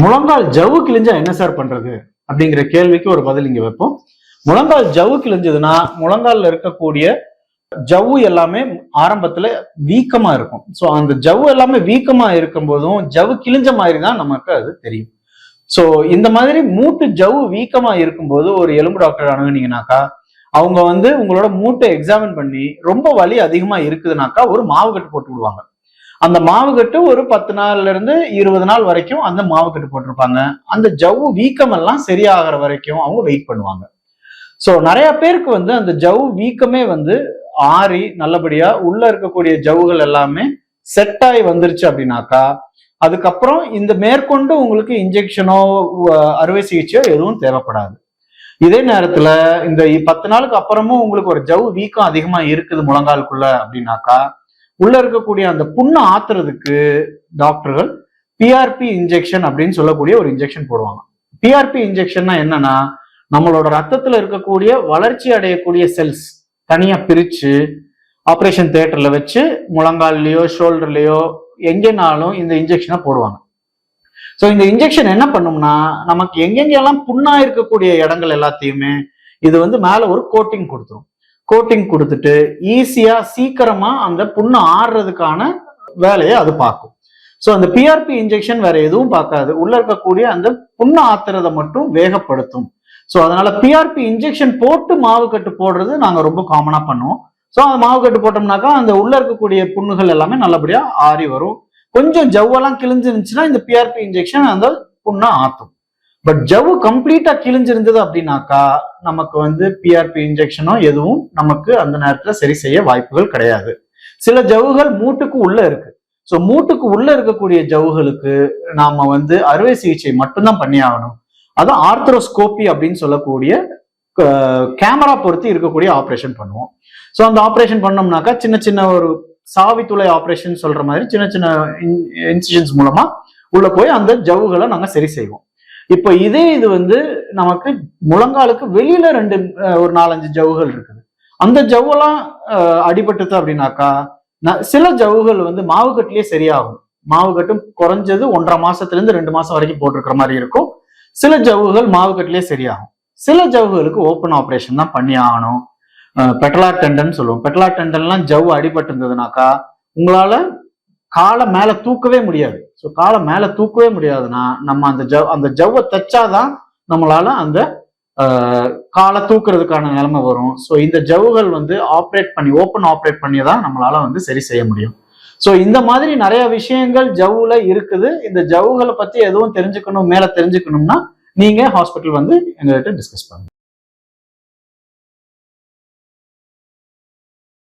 முழங்கால் ஜவ்வு கிழிஞ்சா என்ன சார் பண்றது? அப்படிங்கிற கேள்விக்கு ஒரு பதில் இங்க வைப்போம். முழங்கால் ஜவ்வு கிழிஞ்சதுன்னா முழங்கால்ல இருக்கக்கூடிய ஜவ்வு எல்லாமே ஆரம்பத்துல வீக்கமா இருக்கும். ஸோ அந்த ஜவ்வு எல்லாமே வீக்கமா இருக்கும் போதும் ஜவ்வு கிழிஞ்ச மாதிரி தான் நமக்கு அது தெரியும். ஸோ இந்த மாதிரி மூட்டு ஜவ்வு வீக்கமா இருக்கும்போது ஒரு எலும்பு டாக்டர் அணுகுனீங்கனாக்கா அவங்க வந்து உங்களோட மூட்டை எக்ஸாமின் பண்ணி ரொம்ப வலி அதிகமா இருக்குதுனாக்கா ஒரு மாவு கட்டு போட்டு விடுவாங்க. அந்த மாவு கட்டு ஒரு பத்து நாள்ல இருந்து இருபது நாள் வரைக்கும் அந்த மாவு கட்டு போட்டிருப்பாங்க. அந்த ஜவ்வு வீக்கம் எல்லாம் சரியாகிற வரைக்கும் அவங்க வெயிட் பண்ணுவாங்க. ஸோ நிறைய பேருக்கு வந்து அந்த ஜவ் வீக்கமே வந்து ஆறி நல்லபடியா உள்ள இருக்கக்கூடிய ஜவ்வுகள் எல்லாமே செட் ஆகி வந்துருச்சு அப்படின்னாக்கா அதுக்கப்புறம் இந்த மேற்கொண்டு உங்களுக்கு இன்ஜெக்ஷனோ அறுவை சிகிச்சையோ எதுவும் தேவைப்படாது. இதே நேரத்துல இந்த பத்து நாளுக்கு அப்புறமும் உங்களுக்கு ஒரு ஜவ் வீக்கம் அதிகமா இருக்குது முழங்காலுக்குள்ள அப்படின்னாக்கா உள்ள இருக்கக்கூடிய அந்த புண்ணை ஆத்துறதுக்கு டாக்டர்கள் பிஆர்பி இன்ஜெக்ஷன் அப்படின்னு சொல்லக்கூடிய ஒரு இன்ஜெக்ஷன் போடுவாங்க. பிஆர்பி இன்ஜெக்ஷன்னா என்னன்னா நம்மளோட ரத்தத்துல இருக்கக்கூடிய வளர்ச்சி அடையக்கூடிய செல்ஸ் தனியா பிரிச்சு ஆப்ரேஷன் தியேட்டர்ல வச்சு முழங்கால்லையோ ஷோல்டர்லயோ எங்கேனாலும் இந்த இன்ஜெக்ஷனை போடுவாங்க. ஸோ இந்த இன்ஜெக்ஷன் என்ன பண்ணும்னா நமக்கு எங்கெங்கெல்லாம் புண்ணா இருக்கக்கூடிய இடங்கள் எல்லாத்தையுமே இது வந்து மேல ஒரு கோட்டிங் கொடுத்துரும். கோட்டிங் கொடுத்துட்டு ஈஸியா சீக்கிரமா அந்த புண்ணு ஆடுறதுக்கான வேலையை அது பார்க்கும். ஸோ அந்த பிஆர்பி இன்ஜெக்ஷன் வேற எதுவும் பார்க்காது. உள்ள இருக்கக்கூடிய அந்த புண்ணு ஆத்துறதை மட்டும் வேகப்படுத்தும். ஸோ அதனால பிஆர்பி இன்ஜெக்ஷன் போட்டு மாவு கட்டு போடுறது நாங்க ரொம்ப காமனா பண்ணுவோம். ஸோ அந்த மாவு கட்டு போட்டோம்னாக்கா அந்த உள்ள இருக்கக்கூடிய புண்ணுகள் எல்லாமே நல்லபடியா ஆறி வரும். கொஞ்சம் ஜவ்வெல்லாம் கிழிஞ்சிருந்துச்சுன்னா இந்த பிஆர்பி இன்ஜெக்ஷன் அந்த புண்ணை ஆத்தும். பட் ஜவ்வு கம்ப்ளீட்டா கிழிஞ்சிருந்தது அப்படின்னாக்கா நமக்கு வந்து பிஆர்பி இன்ஜெக்ஷனோ எதுவும் நமக்கு அந்த நேரத்துல சரி செய்ய வாய்ப்புகள் கிடையாது. சில ஜவ்வுகள் மூட்டுக்கு உள்ள இருக்கு. ஸோ மூட்டுக்கு உள்ள இருக்கக்கூடிய ஜவ்வுகளுக்கு நாம வந்து அறுவை சிகிச்சை மட்டும்தான் பண்ணி ஆகணும். அதான் ஆர்த்ரோஸ்கோபி அப்படின்னு சொல்லக்கூடிய கேமரா பொறுத்து இருக்கக்கூடிய ஆப்ரேஷன் பண்ணுவோம். ஸோ அந்த ஆப்ரேஷன் பண்ணோம்னாக்கா சின்ன சின்ன ஒரு சாவித்துளை ஆப்ரேஷன் சொல்ற மாதிரி சின்ன சின்ன இன்சிஷன்ஸ் மூலமா உள்ள போய் அந்த ஜவ்வுகளை நாங்கள் சரி செய்வோம். இப்போ இதே இது வந்து நமக்கு முழங்காலுக்கு வெளியில ரெண்டு ஒரு நாலஞ்சு ஜவ்வுகள் இருக்குது. அந்த ஜவ்வெல்லாம் அடிபட்டுது அப்படின்னாக்கா சில ஜவ்வுகள் வந்து மாவுக்கட்டிலேயே சரியாகும். மாவுக்கட்டும் குறைஞ்சது ஒன்றரை மாசத்துல இருந்து ரெண்டு மாசம் வரைக்கும் போட்டிருக்கிற மாதிரி இருக்கும். சில ஜவ்வுகள் மாவுக்கட்டிலே சரியாகும். சில ஜவ்வுகளுக்கு ஓப்பன் ஆப்ரேஷன் தான் பண்ணி ஆகணும். பெட்டலா டெண்டன் சொல்லுவோம். பெட்டலா டெண்டன்லாம் ஜவ் அடிபட்டு இருந்ததுனாக்கா உங்களால காலை மேல தூக்கவே முடியாது. ஸோ காலை மேல தூக்கவே முடியாதுன்னா நம்ம அந்த ஜவ் அந்த ஜவ்வை தைச்சாதான் நம்மளால அந்த காலை தூக்குறதுக்கான நிலைமை வரும். ஸோ இந்த ஜவ்வுகள் வந்து ஆப்ரேட் பண்ணி ஓப்பன் ஆப்ரேட் பண்ணி தான் நம்மளால வந்து சரி செய்ய முடியும். ஸோ இந்த மாதிரி நிறைய விஷயங்கள் ஜவ்வுல இருக்குது. இந்த ஜவ்வுகளை பத்தி எதுவும் தெரிஞ்சுக்கணும் மேல தெரிஞ்சுக்கணும்னா நீங்க ஹாஸ்பிட்டல் வந்து எங்ககிட்ட டிஸ்கஸ் பண்ணுங்க.